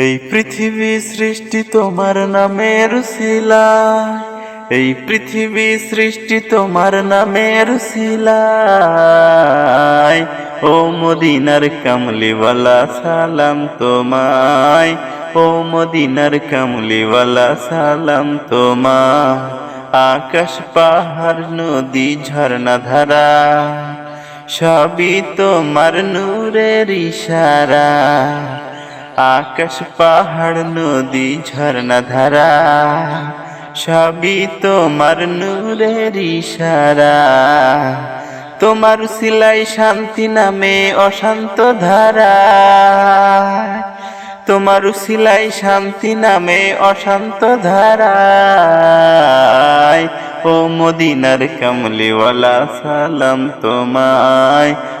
এই পৃথিবী সৃষ্টি তোমার নামের শিলায়। এই পৃথিবী সৃষ্টি তোমার নামের শিলায়। ও মদিনার কামলিওয়ালা, সালাম তোমায়। ও মদিনার কামলিওয়ালা, সালাম তোমায়। আকাশ, পাহাড়, নদী, ঝর্ণা ধারা, সবই তোমার নূরের ইশারা। আকাশ পাহাড়, নদী, ঝর্ণা ধারা, সবই তোমার নূরের ইশারা। তোমার সিলাই শান্তি নামে অশান্ত ধারা। তোমার সিলাই শান্তি নামে অশান্ত ধারায় ও মদিনার কামলিওয়ালা, সালাম তোমায়।